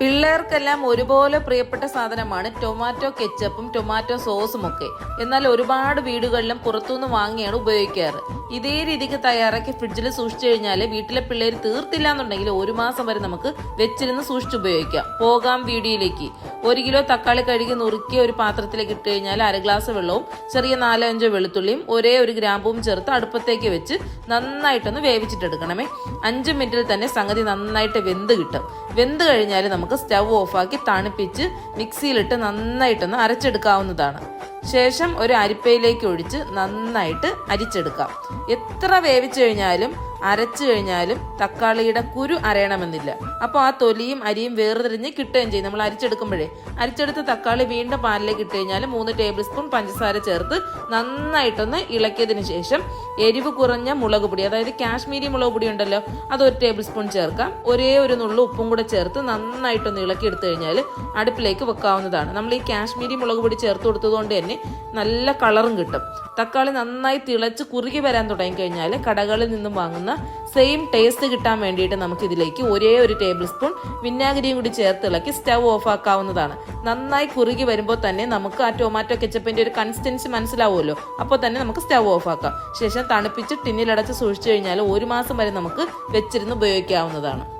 പിള്ളേർക്കെല്ലാം ഒരുപോലെ പ്രിയപ്പെട്ട സാധനമാണ് ടൊമാറ്റോ കെച്ചപ്പും ടൊമാറ്റോ സോസും ഒക്കെ. എന്നാൽ ഒരുപാട് വീടുകളിലും പുറത്തുനിന്ന് വാങ്ങിയാണ് ഉപയോഗിക്കാറ്. ഇതേ രീതിക്ക് തയ്യാറാക്കി ഫ്രിഡ്ജിൽ സൂക്ഷിച്ചു കഴിഞ്ഞാൽ വീട്ടിലെ പിള്ളേർ തീർത്തില്ല എന്നുണ്ടെങ്കിൽ ഒരു മാസം വരെ നമുക്ക് വെച്ചിരുന്ന് സൂക്ഷിച്ച് ഉപയോഗിക്കാം. പോകാം വീഡിയോയിലേക്ക് ഒരു കിലോ തക്കാളി കഴുകി നുറുക്കിയ ഒരു പാത്രത്തിലേക്ക് ഇട്ട് കഴിഞ്ഞാൽ അര ഗ്ലാസ് വെള്ളവും ചെറിയ നാലോ അഞ്ചോ വെളുത്തുള്ളിയും ഒരേ ഒരു ഗ്രാമ്പും ചേർത്ത് അടുപ്പത്തേക്ക് വെച്ച് നന്നായിട്ടൊന്ന് വേവിച്ചിട്ടെടുക്കണമേ. അഞ്ച് മിനിറ്റിൽ തന്നെ സംഗതി നന്നായിട്ട് വെന്ത് കിട്ടും. വെന്ത് കഴിഞ്ഞാൽ നമുക്ക് സ്റ്റവ് ഓഫാക്കി തണുപ്പിച്ച് മിക്സിയിലിട്ട് നന്നായിട്ടൊന്ന് അരച്ചെടുക്കാവുന്നതാണ്. ശേഷം ഒരു അരിപ്പയിലേക്ക് ഒഴിച്ച് നന്നായിട്ട് അരിച്ചെടുക്കാം. എത്ര വേവിച്ചു കഴിഞ്ഞാലും അരച്ചു കഴിഞ്ഞാലും തക്കാളിയുടെ കുരു അരയണമെന്നില്ല. അപ്പോൾ ആ തൊലിയും അരിയും വേർതിരിഞ്ഞ് കിട്ടുകയും ചെയ്യും. നമ്മൾ അരിച്ചെടുക്കുമ്പോഴേ അരിച്ചെടുത്ത തക്കാളി വീണ്ടും പാലിലേക്ക് ഇട്ട് കഴിഞ്ഞാൽ മൂന്ന് ടേബിൾ സ്പൂൺ പഞ്ചസാര ചേർത്ത് നന്നായിട്ടൊന്ന് ഇളക്കിയതിന് ശേഷം എരിവ് കുറഞ്ഞ മുളക് പൊടി അതായത് കാശ്മീരി മുളക് പൊടി ഉണ്ടല്ലോ അത് ഒരു ടേബിൾ സ്പൂൺ ചേർക്കാം. ഒരേ ഒരു നുള്ളു ഉപ്പും കൂടെ ചേർത്ത് നന്നായിട്ടൊന്ന് ഇളക്കി എടുത്തു കഴിഞ്ഞാൽ അടുപ്പിലേക്ക് വെക്കാവുന്നതാണ്. നമ്മൾ ഈ കാശ്മീരി മുളക് പൊടി ചേർത്ത് കൊടുത്തതുകൊണ്ട് തന്നെ നല്ല കളറും കിട്ടും. തക്കാളി നന്നായി തിളച്ച് കുറുകി വരാൻ തുടങ്ങി കഴിഞ്ഞാൽ കടകളിൽ നിന്നും വാങ്ങുന്ന സെയിം ടേസ്റ്റ് കിട്ടാൻ വേണ്ടിയിട്ട് നമുക്ക് ഇതിലേക്ക് ഒരേ ഒരു ടേബിൾ സ്പൂൺ വിനാഗിരിയും കൂടി ചേർത്ത് ഇളക്കി സ്റ്റവ് ഓഫ് ആക്കാവുന്നതാണ്. നന്നായി കുറുകി വരുമ്പോൾ തന്നെ നമുക്ക് ആ ടൊമാറ്റോ കെച്ചപ്പിന്റെ ഒരു കൺസിസ്റ്റൻസി മനസ്സിലാവുമല്ലോ. അപ്പോൾ തന്നെ നമുക്ക് സ്റ്റവ് ഓഫ് ആക്കാം. ശേഷം തണുപ്പിച്ച് ടിന്നിലടച്ച് സൂക്ഷിച്ചു കഴിഞ്ഞാൽ ഒരു മാസം വരെ നമുക്ക് വെച്ചിരുന്ന് ഉപയോഗിക്കാവുന്നതാണ്.